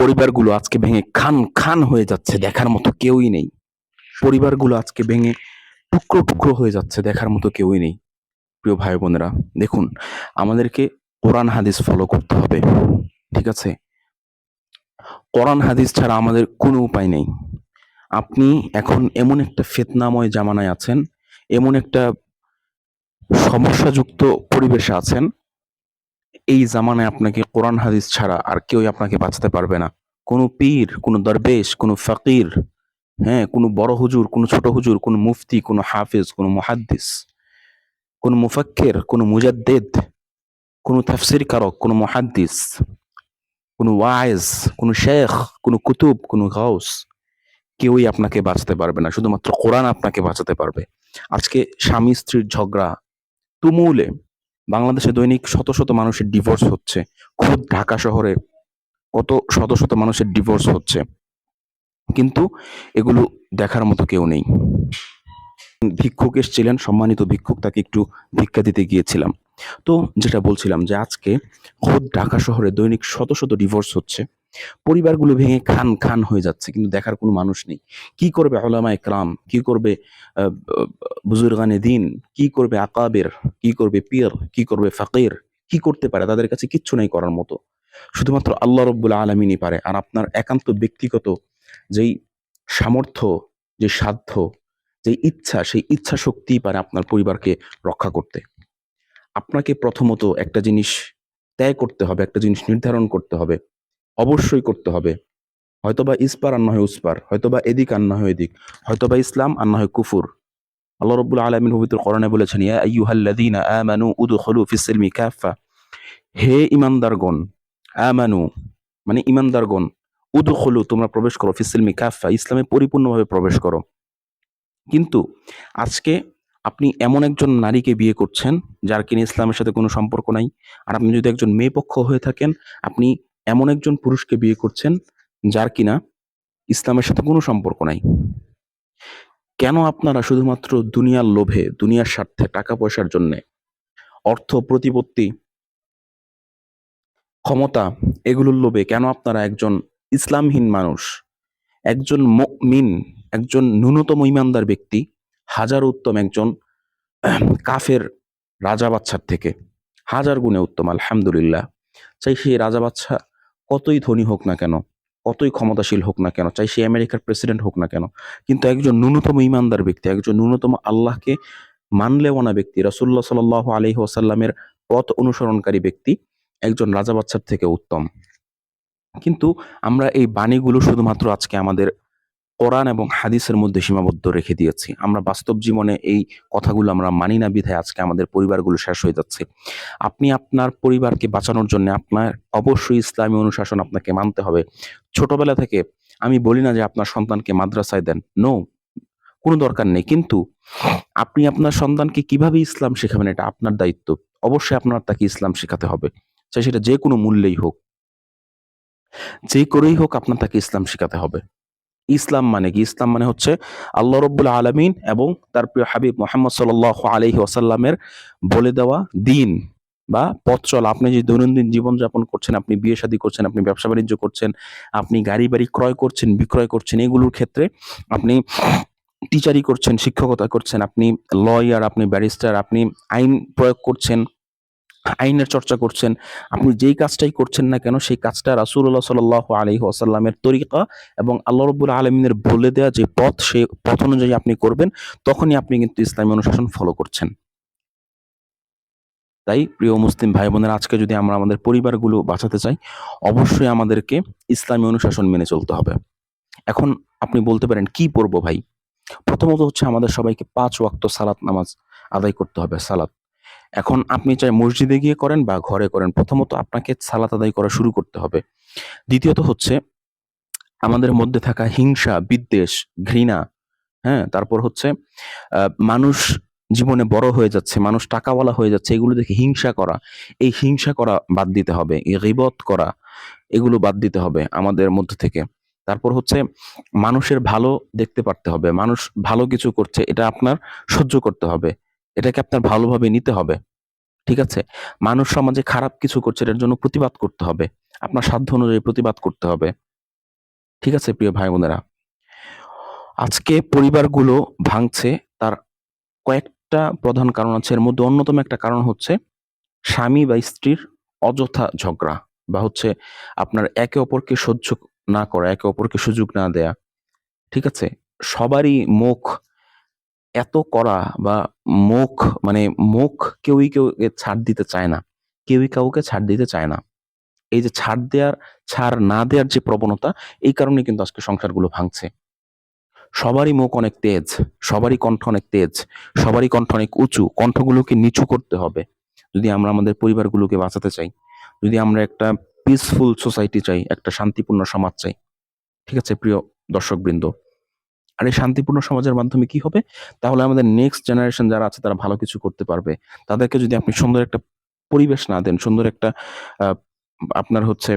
পরিবারগুলো আজকে ভেঙে খান খান হয়ে যাচ্ছে দেখার মতো কেউই নেই। পরিবারগুলো আজকে ভেঙে টুকরো টুকরো হয়ে যাচ্ছে দেখার মতো কেউই নেই। প্রিয় ভাই বোনেরা, দেখুন, আমাদেরকে কোরআন হাদিস ফলো করতে হবে, ঠিক আছে? কোরআন হাদিস ছাড়া আমাদের কোনো উপায় নেই। আপনি এখন এমন একটা ফেতনাময় জামানায় আছেন, এমন একটা সমস্যাযুক্ত পরিবেশে আছেন এই জামানায় আপনাকে কোরআন, হাদিস ছাড়া আর কেউই আপনাকে বাঁচাতে পারবে না। কোনো পীর, কোনো দরবেশ, কোনো ফকির হ্যাঁ কোনো বড় হুজুর, কোনো ছোট হুজুর, কোনো মুফতি, কোনো হাফিজ, কোনো মুহাদ্দিস, কোনো মুফাক্কির, কোনো মুজাদ্দেদ, কোনো তাফসির কারক কোনো মুহাদ্দিস, কোনো ওয়াইজ, কোনো শেখ, কোনো কুতুব, কোনো গাউস, কেউই আপনাকে বাঁচাতে পারবে না। শুধুমাত্র কোরআন আপনাকে বাঁচাতে পারবে। আজকে স্বামী স্ত্রীর ঝগড়া তুমুলে বাংলাদেশে দৈনিক শত শত মানুষের ডিভোর্স হচ্ছে। খুদ ঢাকা শহরে কত শত শত মানুষের ডিভোর্স হচ্ছে। কিন্তু এগুলো দেখার মতো কেউ নেই। ভিক্ষুক এসেছিলেন, সম্মানিত ভিক্ষুক তাকে একটু ভিক্ষা দিতে গিয়েছিলাম। তো যেটা বলছিলাম যে আজকে খোদ ঢাকা শহরে দৈনিক শত শত ডিভোর্স হচ্ছে। পরিবারগুলো ভেঙে খান খান হয়ে যাচ্ছে, কিন্তু দেখার কোনো মানুষ নেই। কি করবে ওলামা একরাম কি করবে বুজুর্গানে দিন? কি করবে আকাবের? কি করবে পীর? কি করবে ফাকির? কি করতে পারে? তাদের কাছে কিচ্ছু নাই করার মতো। শুধুমাত্র আল্লাহ রব্বুল আলমিনই পারে। আর আপনার একান্ত ব্যক্তিগত যেই সামর্থ্য, যে সাধ্য, যে ইচ্ছা, সেই ইচ্ছা শক্তিই পারে আপনার পরিবারকে রক্ষা করতে। আপনাকে প্রথমত একটা জিনিস ত্যাগ করতে হবে, একটা জিনিস নির্ধারণ করতে হবে। অবশ্যই করতে হবে। হয়তোবা ইসপার আর না হয় উসপার, হয়তোবা এদিক আর না হয় এদিক, হয়তোবা ইসলাম আর না হয় কুফুর। আল্লাহ রব্বুল আলমিন পবিত্র কোরআনে বলেছেন, ইয়া আইয়ুহাল্লাযীনা আমানু উদখুলু ফিস সিলমি কাফা হে ইমানদারগণ আমানু মানে ইমানদারগণ উদখুলু, তোমরা প্রবেশ করো ফিস সিলমি কাফা ইসলামে পরিপূর্ণভাবে প্রবেশ করো। কিন্তু আজকে আপনি এমন একজন নারীকে বিয়ে করছেন, যার কিনা ইসলামের সাথে কোনো সম্পর্ক নাই, আর আপনি যদি একজন মেয়ে পক্ষ হয়ে থাকেন, আপনি এমন একজন পুরুষকে বিয়ে করছেন যার কিনা ইসলামের সাথে কোনো সম্পর্ক নাই। কেন আপনারা শুধুমাত্র দুনিয়ার লোভে, দুনিয়ার স্বার্থে টাকা পয়সার জন্যে, অর্থ, প্রতিপত্তি, ক্ষমতা এগুলোর লোভে কেন আপনারা একজন ইসলামহীন মানুষ, একজন মিন একজন ন্যূনতম ইমানদার ব্যক্তি, হাজার উত্তম একজন কাফের রাজা বাচ্চার থেকে, হাজার গুণে উত্তম, আলহামদুলিল্লাহ। চাই সেই রাজা বাচ্চা কতই ধনী হোক না কেন, কতই ক্ষমতাশীল হোক না কেন, চাই সে আমেরিকার প্রেসিডেন্ট হোক না কেন, কিন্তু একজন ন্যূনতম ইমানদার ব্যক্তি, একজন ন্যূনতম আল্লাহকে মানলেওয়ানা ব্যক্তি রসুল্লাহ সাল আলহি ওসাল্লামের পথ অনুসরণকারী ব্যক্তি, একজন রাজা বাচ্চার থেকে উত্তম। কিন্তু আমরা এই বাণীগুলো শুধুমাত্র আজকে আমাদের কোরআন এবং হাদিসের মধ্যে সীমাবদ্ধ রেখে দিয়েছি। আমরা বাস্তব জীবনে এই কথাগুলো আমরা মানি না বিধায় আজকে আমাদের পরিবারগুলো শেষ হয়ে যাচ্ছে। আপনি আপনার পরিবারকে বাঁচানোর জন্য আপনার অবশ্যই ইসলামী অনুশাসন আপনাকে মানতে হবে। ছোটবেলা থেকে আমি বলি না যে আপনার সন্তানকে মাদ্রাসায় দেন। নো কোনো দরকার নেই। কিন্তু আপনি আপনার সন্তানকে কীভাবে ইসলাম শেখাবেন এটা আপনার দায়িত্ব। অবশ্যই আপনার তাকে ইসলাম শেখাতে হবে। চাই সেটা যে কোনো মূল্যেই হোক। যে করেই হোক আপনার তাকে ইসলাম শেখাতে হবে। ইসলাম মানে কি? ইসলাম মানে হচ্ছে আল্লাহ রব্বুল আলমিন এবং তার প্রিয় হাবিব মোহাম্মদ সাল আলহি ওয়াসাল্লামের বলে দেওয়া দিন বা পথ চল। আপনি যে দৈনন্দিন জীবনযাপন করছেন, আপনি বিয়ে শাদী করছেন, আপনি ব্যবসা বাণিজ্য করছেন, আপনি গাড়ি বাড়ি ক্রয় করছেন, বিক্রয় করছেন, এগুলোর ক্ষেত্রে আপনি টিচারি করছেন, শিক্ষকতা করছেন, আপনি লয়ার আপনি ব্যারিস্টার আপনি আইন প্রয়োগ করছেন আইনের চর্চা করছেন, আপনি যেই কাজটাই করছেন না কেন, সেই কাজটা রাসুল্লাহ সাল আলহি আসাল্লামের তরিকা এবং আল্লাহ রবুল আলমিনের বলে দেওয়া যে পথ, সেই পথ অনুযায়ী আপনি করবেন, তখনই আপনি কিন্তু ইসলামী অনুশাসন ফলো করছেন। তাই প্রিয় মুসলিম ভাই বোনের আজকে যদি আমরা আমাদের পরিবারগুলো বাঁচাতে চাই, অবশ্যই আমাদেরকে ইসলামী অনুশাসন মেনে চলতে হবে। এখন আপনি বলতে পারেন, কি পড়ব ভাই? প্রথমত হচ্ছে আমাদের সবাইকে পাঁচ ওয়াক্ত সালাত নামাজ আদায় করতে হবে, সালাত। এখন আপনি চাই মসজিদে গিয়ে করেন বা ঘরে করেন, প্রথমত আপনাকে সালাত আদায় করা শুরু করতে হবে। দ্বিতীয়ত হচ্ছে, আমাদের মধ্যে থাকা হিংসা, বিদ্বেষ, ঘৃণা হ্যাঁ তারপর হচ্ছে মানুষ জীবনে বড় হয়ে যাচ্ছে, মানুষ টাকাওয়ালা হয়ে যাচ্ছে, এগুলো দেখে হিংসা করা, এই হিংসা করা বাদ দিতে হবে গিবত করা, এগুলো বাদ দিতে হবে আমাদের মধ্যে থেকে। তারপর হচ্ছে, মানুষের ভালো দেখতে পারতে হবে, মানুষ ভালো কিছু করছে, এটা আপনার সহ্য করতে হবে। এটাকে আপনার ভালোভাবে নিতে হবে, ঠিক আছে? মানুষ সমাজে খারাপ কিছু করছে, এটার জন্য প্রতিবাদ করতে হবে। আপনার সাধ্য অনুযায়ী প্রতিবাদ করতে হবে। ঠিক আছে, প্রিয় ভাই বোনেরা? আজকে পরিবারগুলো ভাঙছে, তার কয়েকটা প্রধান কারণ আছে। এর মধ্যে অন্যতম একটা কারণ হচ্ছে স্বামী বা স্ত্রীর অযথা ঝগড়া বা হচ্ছে আপনার একে অপরকে সহ্য না করা, একে অপরকে সুযোগ না দেয়া, ঠিক আছে? সবারই মুখ এত করা বা মুখ মানে মুখ কেউই কেউ ছাড় দিতে চায় না। কেউই কাউকে ছাড় দিতে চায় না। এই যে ছাড় দেওয়ার ছাড় না দেওয়ার যে প্রবণতা, এই কারণে কিন্তু আজকে সংসারগুলো ভাঙছে। সবারই মুখ অনেক তেজ, সবারই কণ্ঠ অনেক তেজ, সবারই কণ্ঠ অনেক উঁচু, কণ্ঠগুলোকে নিচু করতে হবে। যদি আমরা আমাদের পরিবারগুলোকে বাঁচাতে চাই, যদি আমরা একটা পিসফুল সোসাইটি চাই, একটা শান্তিপূর্ণ সমাজ চাই। ঠিক আছে, প্রিয় দর্শকবৃন্দ আর এই শান্তিপূর্ণ সমাজের মাধ্যমে কি হবে? তাহলে আমাদের নেক্সট জেনারেশন যারা আছে, তারা ভালো কিছু করতে পারবে। তাদেরকে যদি আপনি সুন্দর একটা পরিবেশ না দেন, সুন্দর একটা আপনার হচ্ছে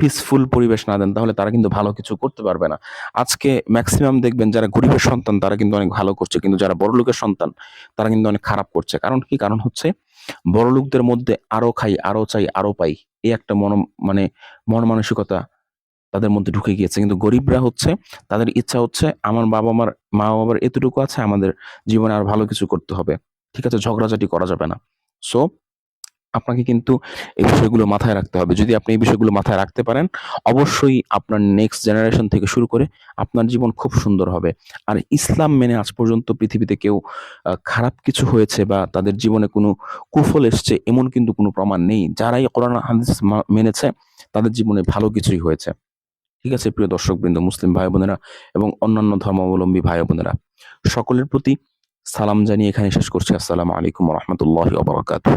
পিসফুল পরিবেশ না দেন, তাহলে তারা কিন্তু ভালো কিছু করতে পারবে না। আজকে ম্যাক্সিমাম দেখবেন যারা গরিবের সন্তান, তারা কিন্তু অনেক ভালো করছে। কিন্তু যারা বড় লোকের সন্তান, তারা কিন্তু অনেক খারাপ করছে। কারণ কি? কারণ হচ্ছে বড় লোকদের মধ্যে আরও খাই, আরও চাই, আরও পাই। এই একটা মন মানে মন মানসিকতা তাদের মধ্যে ঢুকে গিয়েছে। কিন্তু গরিবরা হচ্ছে, তাদের ইচ্ছা হচ্ছে আমার বাবা মার মা বাবার এতটুকু আছে, আমাদের জীবনে আর ভালো কিছু করতে হবে। ঠিক আছে, ঝগড়াঝাটি করা যাবে না। সো আপনাকে কিন্তু এই বিষয়গুলো মাথায় রাখতে হবে। যদি আপনি এই বিষয়গুলো মাথায় রাখতে পারেন, অবশ্যই আপনার নেক্সট জেনারেশন থেকে শুরু করে আপনার জীবন খুব সুন্দর হবে। আর ইসলাম মেনে আজ পর্যন্ত পৃথিবীতে কেউ খারাপ কিছু হয়েছে বা তাদের জীবনে কোনো কুফল এসছে, এমন কিন্তু কোনো প্রমাণ নেই। যারাই কোরআন, হাদিস মেনেছে, তাদের জীবনে ভালো কিছুই হয়েছে। ঠিক আছে, প্রিয় দর্শকবৃন্দ, মুসলিম ভাই বোনেরা এবং অন্যান্য ধর্মাবলম্বী ভাই বোনেরা সকলের প্রতি সালাম জানিয়ে এখানে শেষ করছি। আসসালামু আলাইকুম রহমতুল্লাহ বারাকাতুহ।